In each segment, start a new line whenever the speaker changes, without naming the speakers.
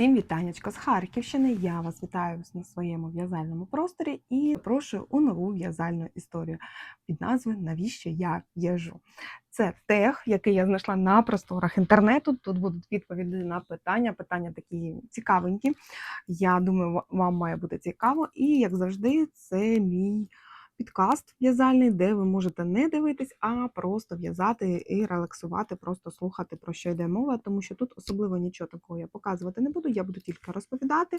Всім вітаннячко з Харківщини. Я вас вітаю на своєму в'язальному просторі і запрошую у нову в'язальну історію під назвою Навіщо я в'яжу? Це тех, який я знайшла на просторах інтернету. Тут будуть відповіді на питання. Питання такі цікавенькі. Я думаю, вам має бути цікаво. І як завжди, це мій підкаст в'язальний, де ви можете не дивитись, а просто в'язати і релаксувати, просто слухати про що йде мова, тому що тут особливо нічого такого я показувати не буду. Я буду тільки розповідати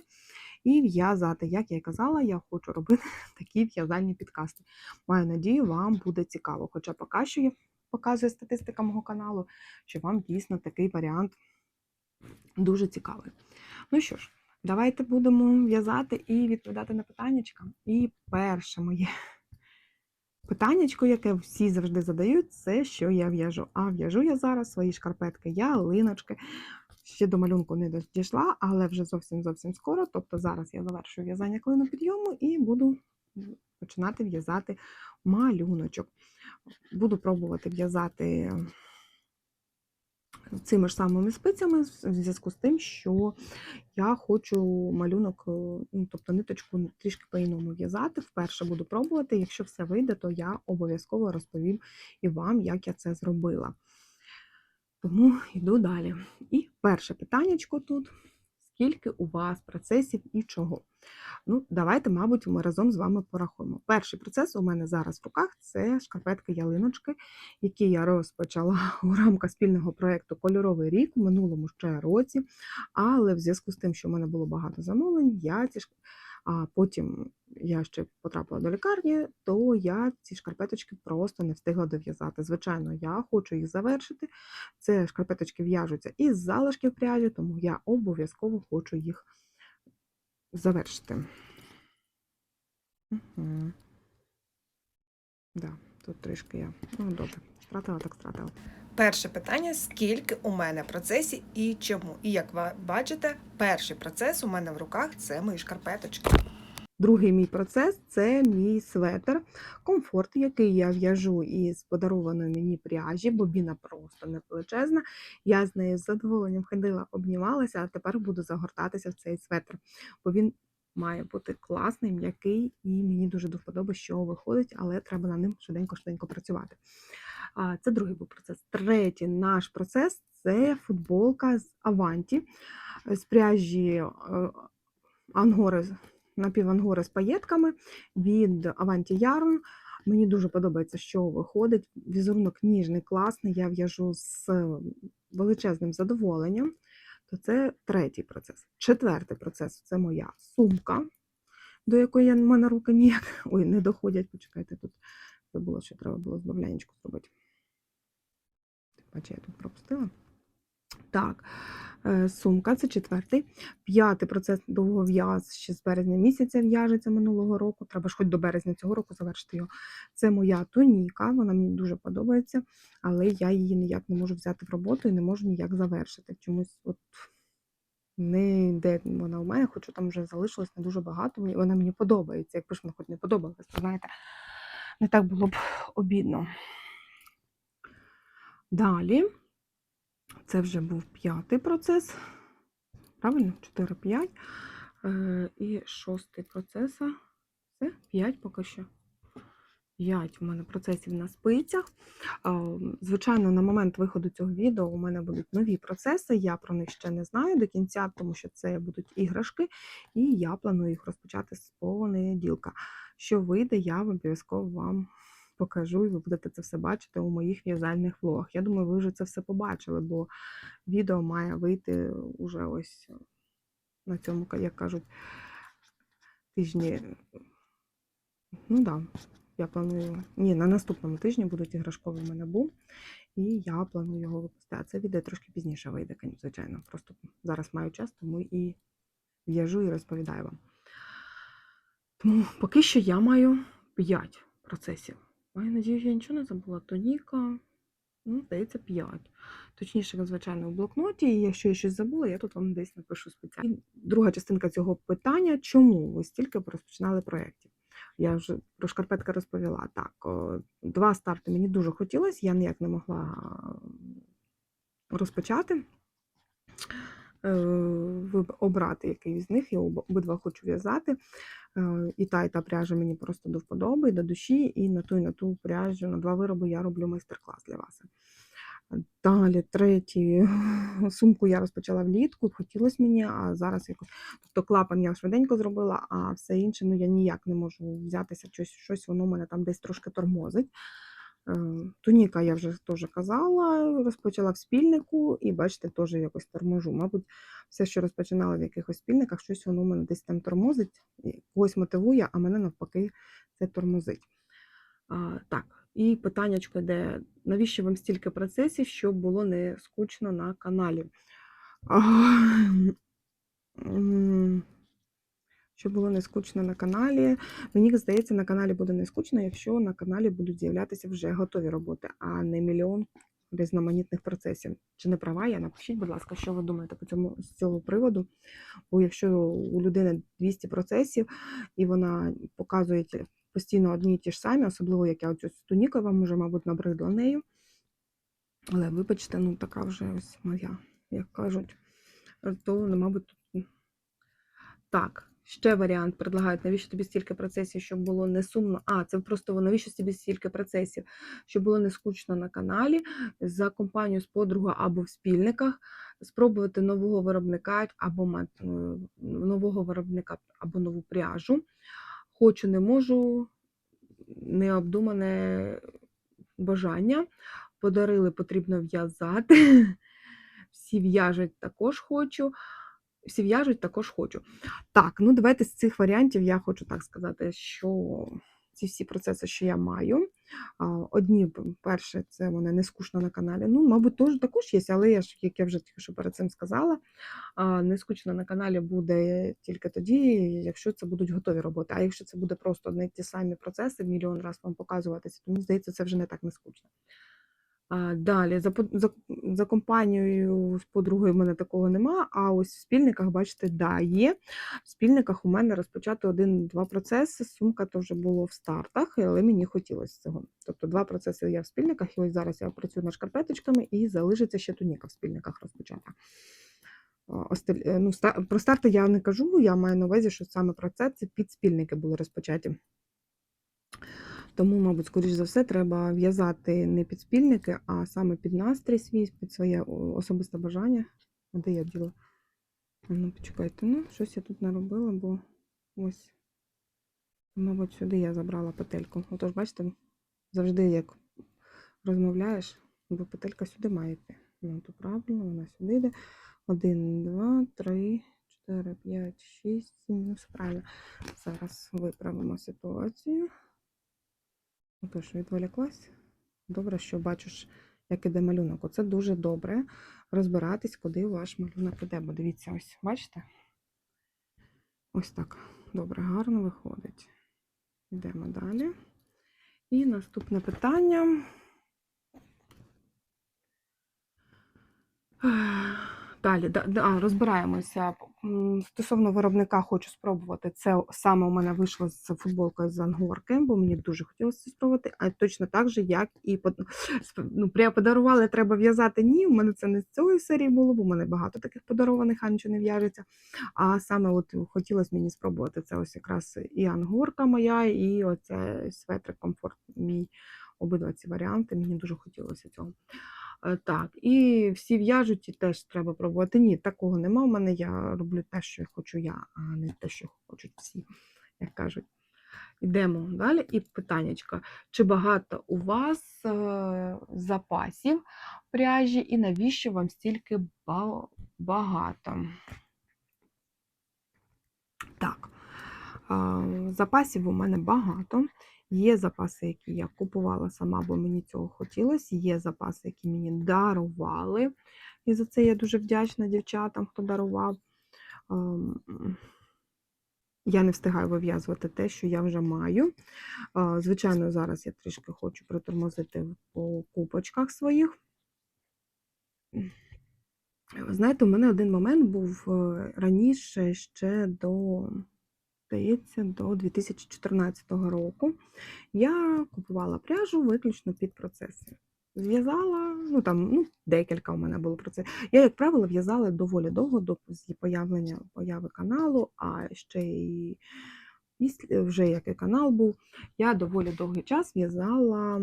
і в'язати. Як я і казала, я хочу робити такі в'язальні підкасти. Маю надію, вам буде цікаво. Хоча поки що я показує статистика мого каналу, що вам дійсно такий варіант дуже цікавий. Ну що ж, давайте будемо в'язати і відповідати на питаннячка. І перше моє питаннячко, яке всі завжди задають, це що я в'яжу. А в'яжу я зараз свої шкарпетки, ялиночки. Ще до малюнку не дійшла, але вже зовсім зовсім скоро. Тобто зараз я завершую в'язання клинопідйому і буду починати в'язати малюночок. Буду пробувати в'язати цими ж самими спицями в зв'язку з тим, що я хочу малюнок, е, ну, тобто ниточку трішки по-іному в'язати. Вперше буду пробувати. Якщо все вийде, то я обов'язково розповім і вам, як я це зробила. Тому йду далі. І перше питаннячко тут: скільки у вас процесів і чого? Ну, давайте, мабуть, ми разом з вами порахуємо. Перший процес у мене зараз в руках це шкарпетки ялиночки, які я розпочала у рамках спільного проєкту Кольоровий рік у минулому ще році. Але в зв'язку з тим, що в мене було багато замовлень, я ці а потім я ще потрапила до лікарні, то я ці шкарпеточки просто не встигла дов'язати. Звичайно, я хочу їх завершити. Це шкарпеточки в'яжуться із залишків пряжі, тому я обов'язково хочу їх завершити. Угу. Да, тут трішки я. Ну, добре, стратила, так стратила.
Перше питання: скільки у мене процесів і чому? І як ви бачите, перший процес у мене в руках це мої шкарпеточки.
Другий мій процес це мій светр, комфорт, який я в'яжу із подарованої мені пряжі. Бобіна просто не величезна. Я з нею з задоволенням ходила, обнімалася, а тепер буду загортатися в цей светр, бо він має бути класний, м'який, і мені дуже до вподоби, що виходить, але треба на ним швиденько-швиденько працювати. Це другий був процес. Третій наш процес це футболка з Аванті, з пряжі е, ангори напівангори з паєтками від Avanti Yarn. Мені дуже подобається, що виходить. Візерунок ніжний, класний. Я в'яжу з величезним задоволенням. То це третій процес. Четвертий процес це моя сумка, до якої я, в мене руки ніяк ой, не доходять. Почекайте, тут забула, що треба було збавлянечку зробити. Бачите, я тут пропустила. Так, е, сумка це четвертий. П'ятий процес довгов'яз ще з березня місяця в'яжеться минулого року. Треба ж хоч до березня цього року завершити його. Це моя тоніка, вона мені дуже подобається, але я її ніяк не можу взяти в роботу і не можу ніяк завершити. Чомусь от не йде вона у мене, хоча там вже залишилось не дуже багато. Мені- Вона мені подобається. Якби ж вона хоч не подобалась, знаєте, не так було б обідно. Далі. Це вже був п'ятий процес. Правильно? 4-5. Е, І шостий процес. Це 5 поки що. 5 у мене процесів на спицях. Звичайно, на момент виходу цього відео у мене будуть нові процеси. Я про них ще не знаю до кінця, тому що це будуть іграшки, і я планую їх розпочати з понеділка. Що вийде, я обов'язково вам покажу, і ви будете це все бачити у моїх в'язальних влогах. Я думаю, ви вже це все побачили, бо відео має вийти уже ось на цьому, як кажуть, тижні. Ну так, да, я планую. Ні, на наступному тижні будуть іграшкові мене бум, і я планую його випустити. Це відео трошки пізніше вийде, звичайно. Просто зараз маю час, тому і в'яжу і розповідаю вам. Тому поки що я маю 5 процесів. Маю надію, я нічого не забула. Тоніка, ну, здається, 5. Точніше, звичайно, в блокноті. І якщо я щось забула, я тут вам десь напишу спеціально. І друга частинка цього питання: чому ви стільки розпочинали проєктів? Я вже про шкарпетки розповіла. Так, два старти мені дуже хотілося, я ніяк не могла розпочати. Е, обрати, який з них. Я обидва хочу в'язати. Е, І та, і та пряжа мені просто до вподоби, до душі, і на ту, і на ту пряжу, на два вироби я роблю майстер-клас для вас. Далі, третій, сумку я розпочала влітку, хотілося мені, а зараз якось. Тобто клапан я швиденько зробила, а все інше ну, я ніяк не можу взятися, щось, щось воно мене там десь трошки тормозить. Е, Туніка я вже теж казала, розпочала в спільнику, і бачите, теж якось торможу. Мабуть, все, що розпочинала в якихось спільниках, щось воно мене десь там тормозить, когось мотивує, а мене навпаки це тормозить. А, так, і питаннячко йде, навіщо вам стільки процесів, щоб було не скучно на каналі? А, Щоб було не скучно на каналі. Мені здається, на каналі буде не скучно, якщо на каналі будуть з'являтися вже готові роботи, а не мільйон різноманітних процесів. Чи не права я? Напишіть, будь ласка, що ви думаєте по цьому з цього приводу. Бо якщо у людини 200 процесів і вона показує постійно одні і ті ж самі, особливо як я оцю туніка вам уже, мабуть, набридла нею. Але вибачте, ну така вже ось моя, як кажуть, то, мабуть. Так, ще варіант предлагають, навіщо тобі стільки процесів, щоб було не сумно. А, це просто навіщо тобі стільки процесів, щоб було не скучно на каналі, за компанію з подругою або в спільниках, спробувати нового виробника або е, нового виробника або нову пряжу. Хочу, не можу, необдумане бажання. Подарили, потрібно в'язати. Всі в'яжуть також хочу. Всі в'яжуть також хочу. Так, ну давайте з цих варіантів я хочу так сказати, що ці всі процеси, що я маю. Одні, перше, це вони не скучно на каналі. Ну, мабуть, теж також є, але я ж, як я вже тільки що перед цим сказала, не скучно на каналі буде тільки тоді, якщо це будуть готові роботи. А якщо це буде просто одні ті самі процеси, мільйон раз вам показуватися, то мені здається, це вже не так не скучно. Далі, за, за, за компанією з подругою в мене такого нема, а ось в спільниках, бачите, да, є. В спільниках у мене розпочати один-два процеси. Сумка то вже було в стартах, але мені хотілося цього. Тобто два процеси я в спільниках, і ось зараз я працюю над шкарпеточками, і залишиться ще туніка в спільниках розпочата. Е, Ну, про старти я не кажу, я маю на увазі, що саме процеси під спільники були розпочаті. Тому, мабуть, скоріш за все, треба в'язати не під спільники, а саме під настрій свій, під своє особисте бажання. А де я діла? Ну, почекайте, ну, щось я тут наробила, бо ось, мабуть, сюди я забрала петельку. Отож, бачите, завжди як розмовляєш, бо петелька сюди має йти. Ну, то правильно, вона сюди йде. Один, два, три, чотири, п'ять, шість, сім. Ну, все правильно. Зараз виправимо ситуацію. Отож, відволіклась. Добре, що бачиш, як іде малюнок. Оце дуже добре розбиратись, куди ваш малюнок іде. Бо дивіться, ось, бачите? Ось так. Добре, гарно виходить. Йдемо далі. І наступне питання. Далі, да, да, розбираємося. Стосовно виробника хочу спробувати. Це саме у мене вийшло з футболкою з ангорки, бо мені дуже хотілося це спробувати. А точно так же, як і ну, подарували, треба в'язати. Ні, у мене це не з цієї серії було, бо в мене багато таких подарованих, а нічого не в'яжеться. А саме от хотілося мені спробувати. Це ось якраз і ангорка моя, і оце светрик комфорт мій. Обидва ці варіанти. Мені дуже хотілося цього. Е, Так, і всі в'яжуть, і теж треба пробувати. Ні, такого нема. У мене я роблю те, що хочу я, а не те, що хочуть всі, як кажуть. Йдемо далі. І питаннячко. Чи багато у вас е, запасів пряжі, і навіщо вам стільки ба- багато? Так, запасів у мене багато. Є запаси, які я купувала сама, бо мені цього хотілося. Є запаси, які мені дарували. І за це я дуже вдячна дівчатам, хто дарував. Ем, Я не встигаю вив'язувати те, що я вже маю. Звичайно, зараз я трішки хочу притормозити по купочках своїх. Знаєте, у мене один момент був е, раніше ще до, здається, до 2014 року. Я купувала пряжу виключно під процеси. зв'язала, ну там ну, декілька у мене було про це. Я, як правило, в'язала доволі довго до появлення появи каналу, а ще й після вже як і канал був, я доволі довгий час в'язала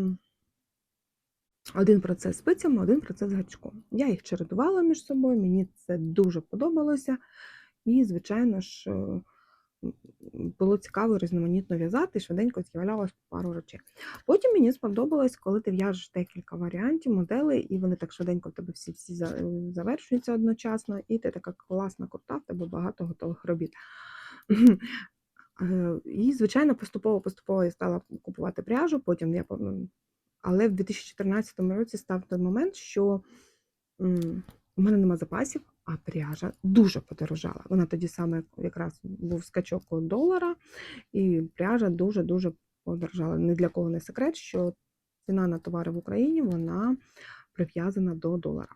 один процес спицями, один процес гачком. Я їх чередувала між собою, мені це дуже подобалося. І, звичайно ж, було цікаво різноманітно в'язати, і швиденько з'являлось пару речей. Потім мені сподобалось, коли ти в'яжеш декілька варіантів, моделей, і вони так швиденько в тебе всі, всі е, завершуються одночасно, і ти така класна крута, в тебе багато готових робіт. Е, І, звичайно, поступово-поступово я стала купувати пряжу, потім я але в 2014 році став той момент, що у мене нема запасів, а пряжа дуже подорожала. Вона тоді саме якраз був скачок долара, і пряжа дуже-дуже подорожала. Ні для кого не секрет, що ціна на товари в Україні вона прив'язана до долара.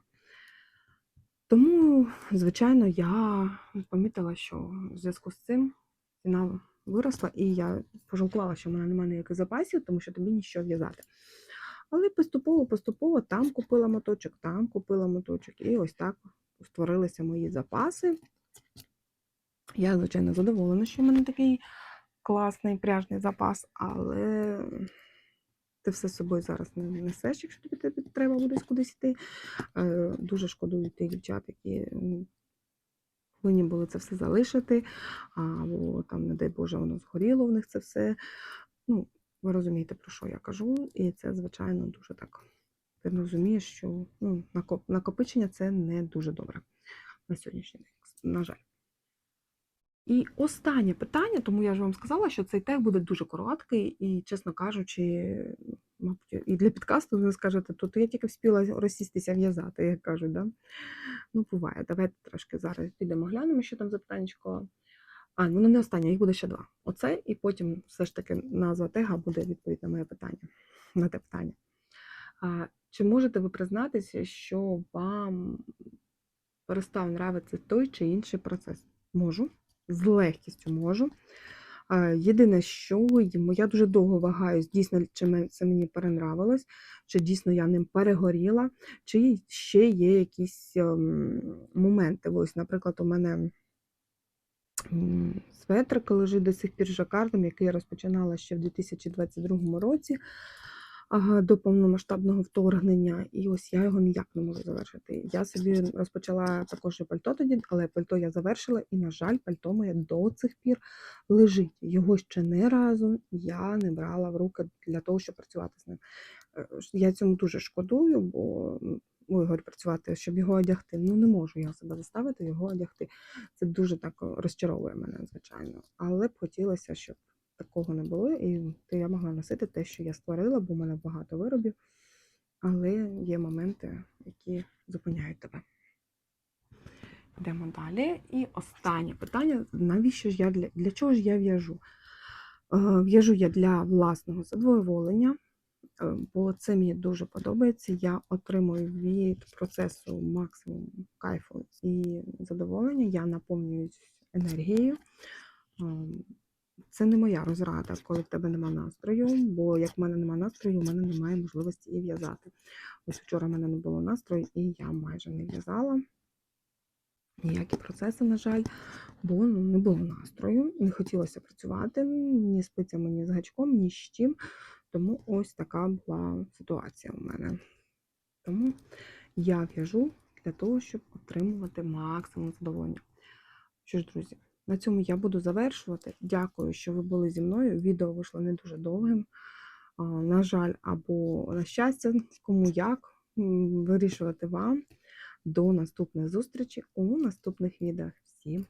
Тому, звичайно, я помітила, що в зв'язку з цим ціна виросла, і я пожалкувала, що в мене немає ніяких запасів, тому що тобі нічого в'язати. Але поступово, поступово там купила моточок, там купила моточок, і ось так створилися мої запаси. Я, звичайно, задоволена, що в мене такий класний пряжний запас, але ти все з собою зараз не несеш, якщо тобі треба буде кудись йти. Е, Дуже шкодую тих дівчат, які повинні були це все залишити, або там, не дай Боже, воно згоріло в них це все. Ну, ви розумієте, про що я кажу, і це, звичайно, дуже так. Ти розумієш, що ну, накоп- накопичення це не дуже добре на сьогоднішній день, на жаль. І останнє питання, тому я ж вам сказала, що цей тег буде дуже короткий, і, чесно кажучи, мабуть, і для підкасту ви скажете, тут я тільки встигла розсістися в'язати, як кажуть, да? Ну, буває. Давайте трошки зараз підемо глянемо, що там за питаннячко. А, ну не останнє, їх буде ще два. Оце, і потім все ж таки назва тега буде відповідь на моє питання, на те питання. Чи можете ви признатися, що вам перестав нравитися той чи інший процес? Можу, з легкістю можу. Єдине, що я дуже довго вагаюсь, дійсно, чи це мені перенравилось, чи дійсно я ним перегоріла, чи ще є якісь ем, моменти. Ось, наприклад, у мене светрик лежить до сих пір жакардом, який я розпочинала ще в 2022 році до повномасштабного вторгнення. І ось я його ніяк не можу завершити. Я собі розпочала також і пальто тоді, але пальто я завершила, і, на жаль, пальто моє до цих пір лежить. Його ще не разу я не брала в руки для того, щоб працювати з ним. Е, Я цьому дуже шкодую, бо м, ой, працювати, щоб його одягти. Ну не можу я себе заставити його одягти. Це дуже так розчаровує мене, звичайно. Але б хотілося, щоб такого не було, і я могла носити те, що я створила, бо в мене багато виробів. Але є моменти, які зупиняють тебе. Йдемо далі. І останнє питання: навіщо ж я для, для чого ж я в'яжу? Е, В'яжу я для власного задоволення, е, бо це мені дуже подобається. Я отримую від процесу максимум кайфу і задоволення. Я наповнююсь енергією. Це не моя розрада, коли в тебе нема настрою, бо як в мене нема настрою, у мене немає можливості і в'язати. Ось вчора в мене не було настрою, і я майже не в'язала. Ніякі процеси, на жаль, бо ну, не було настрою, не хотілося працювати ні спицями, ні з гачком, ні з чим. Тому ось така була ситуація у мене. Тому я в'яжу для того, щоб отримувати максимум задоволення. Що ж, друзі, на цьому я буду завершувати. Дякую, що ви були зі мною. Відео вийшло не дуже довгим. На жаль, або на щастя, кому як вирішувати вам. До наступних зустрічей у наступних відео. Всім